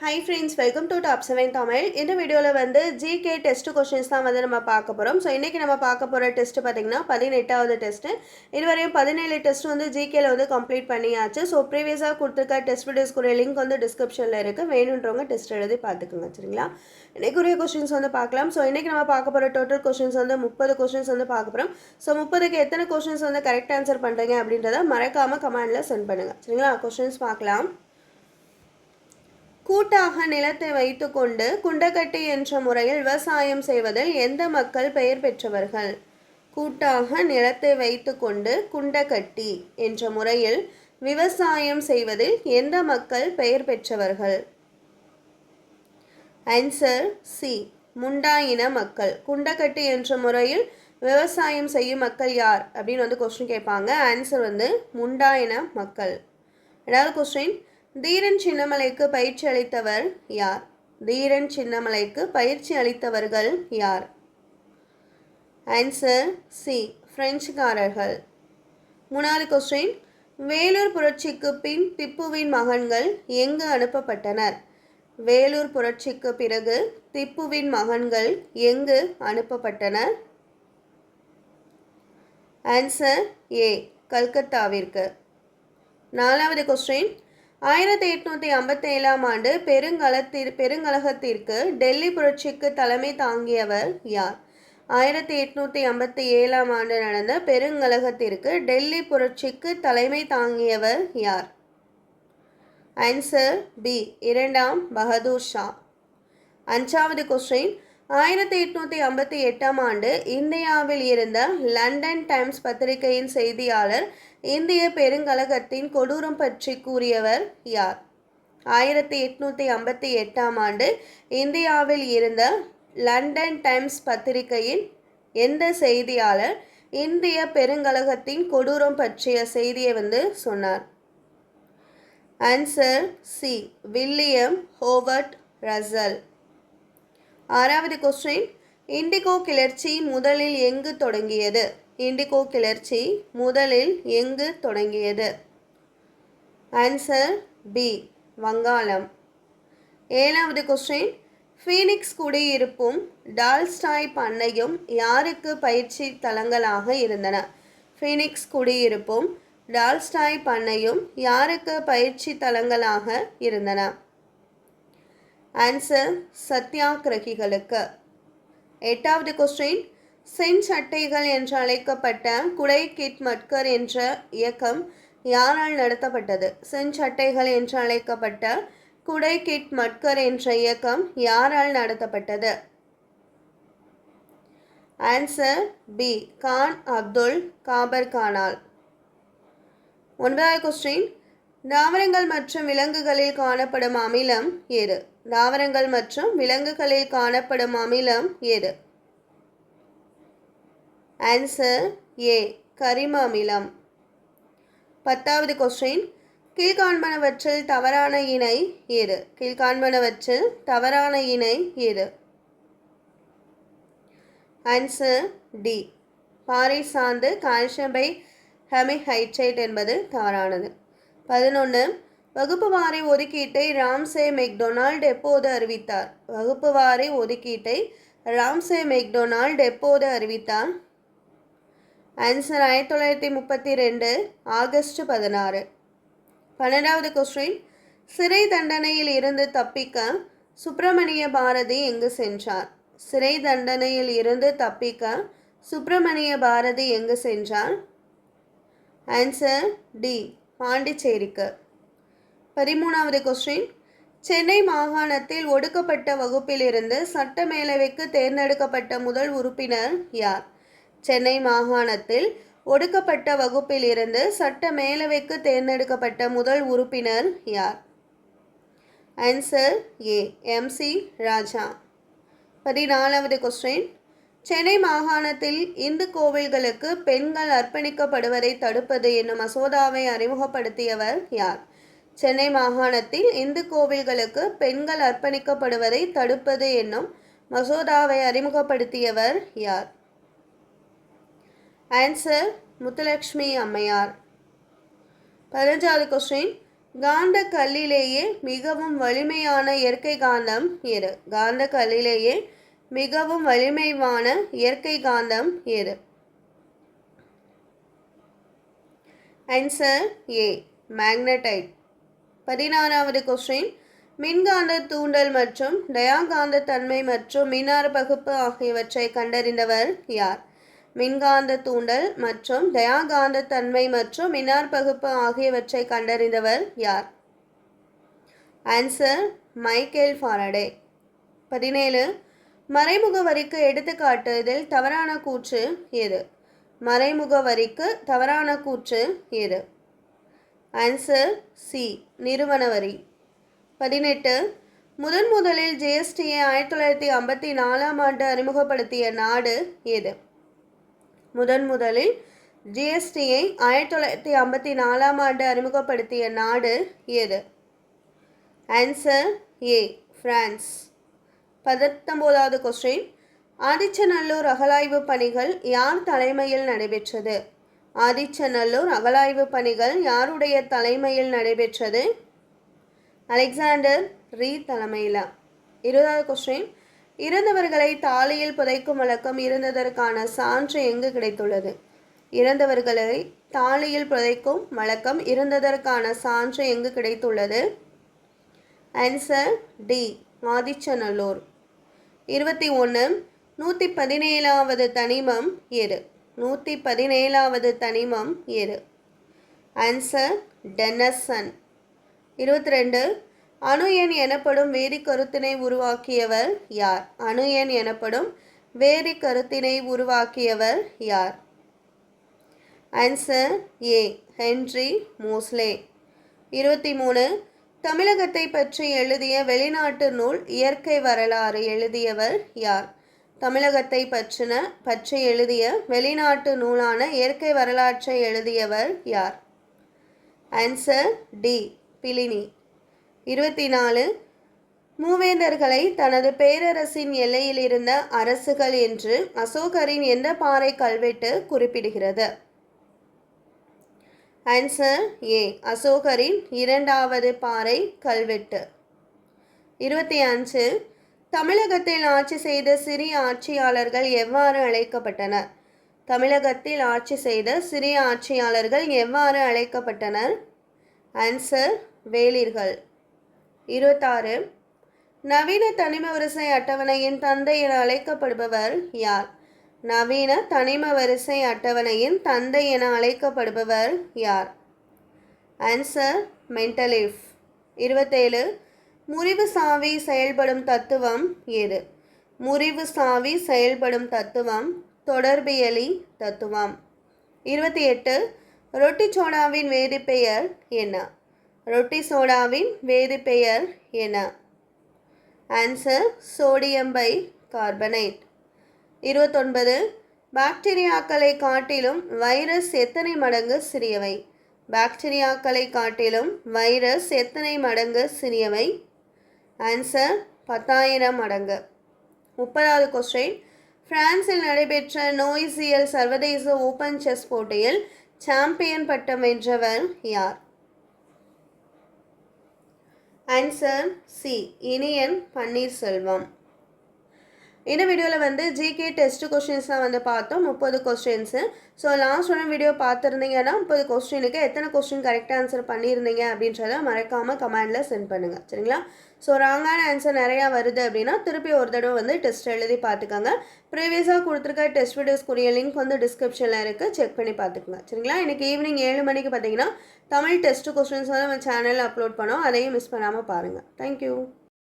Hi friends welcome to top seven Tamil இந்த வீடியோவில் வந்து ஜிகே டெஸ்ட் கொஷின்ஸ் தான் வந்து நம்ம பார்க்க போகிறோம் ஸோ இன்றைக்கி நம்ம பார்க்க போகிற டெஸ்ட் பார்த்திங்கன்னா பதினெட்டாவது டெஸ்ட்டு இதுவரையும் பதினேழு டெஸ்ட் வந்து ஜிகேல வந்து கம்ப்ளீட் பண்ணியாச்சு. ஸோ ப்ரீவியஸாக கொடுத்துருக்க டெஸ்ட் வீடியோஸ்க்குரிய லிங்க் வந்து டிஸ்கிரிப்ஷனில் இருக்குது வேணுன்றவங்க டெஸ்ட் எழுதி பார்த்துக்குங்க சரிங்களா? இன்றைக்குரிய கொஷின்ஸ் வந்து பார்க்கலாம். ஸோ இன்றைக்கி நம்ம பார்க்க போகிற டோட்டல் கொஷின்ஸ் வந்து முப்பது கொஷின்ஸ் வந்து பார்க்க போகிறோம் ஸோ முப்பதுக்கு எத்தனை கொஷின்ஸ் வந்து கரெக்ட் ஆன்சர் பண்ணுறீங்க அப்படின்றத மறக்காமல் கமெண்டில் சென்ட் பண்ணுங்கள் சரிங்களா? கொஷின்ஸ் பார்க்கலாம். கூட்டாக நிலத்தை வைத்துக்கொண்டு குண்டக்கட்டி என்ற முறையில் விவசாயம் செய்வதில் எந்த மக்கள் பெயர் பெற்றவர்கள்? கூட்டாக நிலத்தை வைத்துக்கொண்டு குண்டக்கட்டி என்ற முறையில் விவசாயம் செய்வதில் எந்த மக்கள் பெயர் பெற்றவர்கள்? ஆன்சர் சி முண்டா இன மக்கள். குண்டக்கட்டி என்ற முறையில் விவசாயம் செய்யும் மக்கள் யார்? அப்படின்னு வந்து கொஸ்டின் கேட்பாங்க. ஆன்சர் வந்து முண்டா இன மக்கள். ரெண்டாவது கொஸ்டின் தீரன் சின்னமலைக்கு பயிற்சி அளித்தவர் யார்? தீரன் சின்னமலைக்கு பயிற்சி அளித்தவர்கள் யார்? ஆன்சர் சி பிரெஞ்சுக்காரர்கள். மூணாவது கொஸ்டின் வேலூர் புரட்சிக்கு பின் திப்புவின் மகன்கள் எங்கு அனுப்பப்பட்டனர்? வேலூர் புரட்சிக்கு பிறகு திப்புவின் மகன்கள் எங்கு அனுப்பப்பட்டனர்? ஆன்சர் ஏ கல்கத்தாவிற்கு. நாலாவது கொஸ்டின் ஆயிரத்தி எட்நூற்றி ஐம்பத்தி ஏழாம் ஆண்டு பெருங்கலத்திற் பெருங்கலகத்திற்கு டெல்லி புரட்சிக்கு தலைமை தாங்கியவர் யார்? ஆயிரத்தி எட்நூற்றி ஐம்பத்தி ஏழாம் ஆண்டு நடந்த பெருங்கலகத்திற்கு டெல்லி புரட்சிக்கு தலைமை தாங்கியவர் யார்? ஆன்சர் பி இரண்டாம் பகதூர் ஷா. அஞ்சாவது கொஸ்டின் ஆயிரத்தி எட்நூற்றி ஐம்பத்தி எட்டாம் ஆண்டு இந்தியாவில் இருந்த லண்டன் டைம்ஸ் பத்திரிகையின் செய்தியாளர் இந்திய பெருங்கழகத்தின் கொடூரம் பற்றி கூறியவர் யார்? ஆயிரத்தி எட்நூற்றி ஐம்பத்தி எட்டாம் ஆண்டு இந்தியாவில் இருந்த லண்டன் டைம்ஸ் பத்திரிகையின் எந்த செய்தியாளர் இந்திய பெருங்கழகத்தின் கொடூரம் பற்றிய செய்தியை வந்து சொன்னார்? Answer C William Howard Russell. ஆறாவது கொஸ்டின் இண்டிகோ கிளர்ச்சி முதலில் எங்கு தொடங்கியது? இண்டிகோ கிளர்ச்சி முதலில் எங்கு தொடங்கியது? ஆன்சர் பி வங்காளம். ஏழாவது கொஸ்டின் ஃபீனிக்ஸ் குடியிருப்பும் டால்ஸ்டாய் பண்ணையும் யாருக்கு பயிற்சி தலங்களாக இருந்தன? ஃபீனிக்ஸ் குடியிருப்பும் டால்ஸ்டாய் பண்ணையும் யாருக்கு பயிற்சி தலங்களாக இருந்தன? ஆன்சர் சத்தியாகிரகிகளுக்கு எட்டாவது கொஸ்டின் செஞ்சட்டைகள் என்று அழைக்கப்பட்ட குடை கிட் மட்கர் என்ற இயக்கம் யாரால் நடத்தப்பட்டது? செஞ்சட்டைகள் என்று அழைக்கப்பட்ட குடை கிட் மட்கர் என்ற இயக்கம் யாரால் நடத்தப்பட்டது? ஆன்சர் பி கான் அப்துல் காபர் கானால் ஒன்பதாவது கொஸ்டின் தாவரங்கள் மற்றும் விலங்குகளில் காணப்படும் அமிலம் எது தாவரங்கள் மற்றும் விலங்குகளில் காணப்படும் அமிலம் எது ஆன்சர் ஏ கரிம அமிலம். பத்தாவது கொஸ்டின் கீழ்காண்பனவற்றில் தவறான இணை எது கீழ்காண்பனவற்றில் தவறான இணை எது ஆன்சர் டி பாறை சாந்து கால்சியம் பை ஹெமிஹைட்ரேட் என்பது தவறானது. பதினொன்று வகுப்பு வாரி ஒதுக்கீட்டை ராம்சே மெக்டொனால்ட் எப்போது அறிவித்தார்? வகுப்பு வாரி ஒதுக்கீட்டை ராம்சே மெக்டொனால்ட் எப்போது அறிவித்தார்? ஆன்சர் ஆயிரத்தி தொள்ளாயிரத்தி முப்பத்தி ரெண்டு ஆகஸ்ட் பதினாறு. பன்னெண்டாவது கொஸ்டின் சிறை தண்டனையில் இருந்து தப்பிக்க சுப்பிரமணிய பாரதி எங்கு சென்றார்? சிறை தண்டனையில் இருந்து தப்பிக்க சுப்பிரமணிய பாரதி எங்கு சென்றார்? Answer D. பாண்டிச்சேரிக்கு. பதிமூணாவது கொஸ்டின் சென்னை மாகாணத்தில் ஒடுக்கப்பட்ட வகுப்பிலிருந்து சட்ட மேலவைக்கு தேர்ந்தெடுக்கப்பட்ட முதல் உறுப்பினர் யார்? சென்னை மாகாணத்தில் ஒடுக்கப்பட்ட வகுப்பிலிருந்து சட்ட மேலவைக்கு தேர்ந்தெடுக்கப்பட்ட முதல் உறுப்பினர் யார்? ஆன்சர் ஏ எம்சி ராஜா பதினாலாவது கொஸ்டின் சென்னை மாகாணத்தில் இந்து கோவில்களுக்கு பெண்கள் அர்ப்பணிக்கப்படுவதை தடுப்பது என்னும் மசோதாவை அறிமுகப்படுத்தியவர் யார்? சென்னை மாகாணத்தில் இந்து கோவில்களுக்கு பெண்கள் அர்ப்பணிக்கப்படுவதை தடுப்பது என்னும் மசோதாவை அறிமுகப்படுத்தியவர் யார்? ஆன்சர் முத்துலக்ஷ்மி அம்மையார். பதினஞ்சாவது கொஸ்டின் காந்த கல்லிலேயே மிகவும் வலிமையான இயற்கை காந்தம் எது? காந்த கல்லிலேயே மிகவும் வலிமைவான இயற்கை காந்தம் எது? ஆன்சர் ஏ மேக்னடைட் பதினாறாவது கொஸ்டின் மின்காந்த தூண்டல் மற்றும் டயாகாந்த தன்மை மற்றும் மின்னார் பகுப்பு ஆகியவற்றை கண்டறிந்தவர் யார்? மின்காந்த தூண்டல் மற்றும் டயாகாந்த தன்மை மற்றும் மின்னார் பகுப்பு ஆகியவற்றை கண்டறிந்தவர் யார்? ஆன்சர் மைக்கேல் ஃபாரடே பதினேழு மறைமுக வரிக்கு எடுத்துக்காட்டு இதில் தவறான கூற்று எது? மறைமுக வரிக்கு தவறான கூற்று எது? ஆன்சர் சி நிறுவன வரி பதினெட்டு. முதன் முதலில் ஜிஎஸ்டியை ஆயிரத்தி தொள்ளாயிரத்தி ஐம்பத்தி நாலாம் ஆண்டு அறிமுகப்படுத்திய நாடு எது? முதன் முதலில் ஜிஎஸ்டியை ஆயிரத்தி தொள்ளாயிரத்தி ஐம்பத்தி நாலாம் ஆண்டு அறிமுகப்படுத்திய நாடு எது? ஆன்சர் ஏ பிரான்ஸ் பதத்தொம்போதாவது கொஸ்டின். ஆதிச்சநல்லூர் அகலாய்வு பணிகள் யார் தலைமையில் நடைபெற்றது? ஆதிச்சநல்லூர் அகலாய்வு பணிகள் யாருடைய தலைமையில் நடைபெற்றது? அலெக்சாண்டர் ரீ தலைமையில்? இருபதாவது கொஸ்டின். இறந்தவர்களை தாலியில் புதைக்கும் வழக்கம் இருந்ததற்கான சான்று எங்கு கிடைத்துள்ளது? இறந்தவர்களை தாலியில் புதைக்கும் வழக்கம் இருந்ததற்கான சான்று எங்கு கிடைத்துள்ளது? Answer D Adichanallur. இருபத்தி ஒன்று நூற்றி பதினேழாவது தனிமம் எது நூற்றி பதினேழாவது தனிமம் எது ஆன்சர் டென்னசன் இருபத்தி ரெண்டு அணு எண் எனப்படும் வேதி கருத்தினை உருவாக்கியவர் யார்? அணு எண் எனப்படும் வேதி கருத்தினை உருவாக்கியவர் யார்? ஆன்சர் ஏ ஹென்றி மோஸ்லே இருபத்தி மூணு தமிழகத்தை பற்றி எழுதிய வெளிநாட்டு நூல் இயற்கை வரலாறு எழுதியவர் யார்? தமிழகத்தை பற்றின பற்றி எழுதிய வெளிநாட்டு நூலான இயற்கை வரலாற்றை எழுதியவர் யார்? ஆன்சர் டி பிலினி இருபத்தி நாலு மூவேந்தர்களை தனது பேரரசின் எல்லையில் இருந்த அரசுகள் என்று அசோகரின் எந்த பாறை கல்வெட்டு குறிப்பிடுகிறது? Answer A. அசோகரின் இரண்டாவது பாறை கல்வெட்டு. இருபத்தி அஞ்சு. தமிழகத்தில் ஆட்சி செய்த சிறிய ஆட்சியாளர்கள் எவ்வாறு அழைக்கப்பட்டனர்? தமிழகத்தில் ஆட்சி செய்த சிறிய ஆட்சியாளர்கள் எவ்வாறு அழைக்கப்பட்டனர்? ஆன்சர் வேளிர்கள். இருபத்தாறு. நவீன தனிம வரிசை அட்டவணையின் தந்தை என அழைக்கப்படுபவர் யார்? நவீன தனிம வரிசை அட்டவணையின் தந்தை என அழைக்கப்படுபவர் யார்? ஆன்சர் மென்டலிஃப் இருபத்தேழு முறிவு சாவி செயல்படும் தத்துவம் எது? முறிவு சாவி செயல்படும் தத்துவம் தொடர்பியலி தத்துவம். இருபத்தி எட்டு ரொட்டி சோடாவின் வேதிப்பெயர் என்ன? ரொட்டி சோடாவின் வேதிப்பெயர் என்ன? ஆன்சர் சோடியம் பை கார்பனேட் இருபத்தொன்பது பாக்டீரியாக்களை காட்டிலும் வைரஸ் எத்தனை மடங்கு சிறியவை? பாக்டீரியாக்களை காட்டிலும் வைரஸ் எத்தனை மடங்கு சிறியவை? ஆன்சர் பத்தாயிரம் மடங்கு. முப்பதாவது கொஸ்டின் பிரான்சில் நடைபெற்ற நோய்சியல் சர்வதேச ஓபன் செஸ் போட்டியில் சாம்பியன் பட்டம் வென்றவர் யார்? Answer C Iniyan Panneerselvam. இந்த வீடியோவில் வந்து ஜிகே டெஸ்ட் கொஸ்டின்ஸ் தான் வந்து பார்த்தோம். முப்பது questions so last one video பார்த்துருந்தீங்கன்னா முப்பது கொஸ்டினுக்கு எத்தனை கொஸ்டின் கரெக்டாக ஆன்சர் பண்ணியிருந்தீங்க அப்படின்றத மறக்காமல் கமெண்டில் சென்ட் பண்ணுங்கள் சரிங்களா? ஸோ ராங்கான ஆன்சர் நிறையா வருது அப்படின்னா திருப்பி ஒரு தடவை வந்து டெஸ்ட் எழுதி பார்த்துக்கோங்க. ப்ரீவியஸாக கொடுத்துருக்க டெஸ்ட் வீடியோஸ்க்குரிய லிங்க் வந்து டிஸ்கிரிப்ஷனில் இருக்குது செக் பண்ணி பார்த்துக்கோங்க. சரிங்களா? இன்றைக்கி ஈவினிங் ஏழு மணிக்கு பார்த்தீங்கன்னா தமிழ் டெஸ்ட் கொஸ்டின்ஸ் வந்து நம்ம சேனலில் அப்லோட் பண்ணோம். அதையும் மிஸ் பண்ணாமல் பாருங்கள் தேங்க்யூ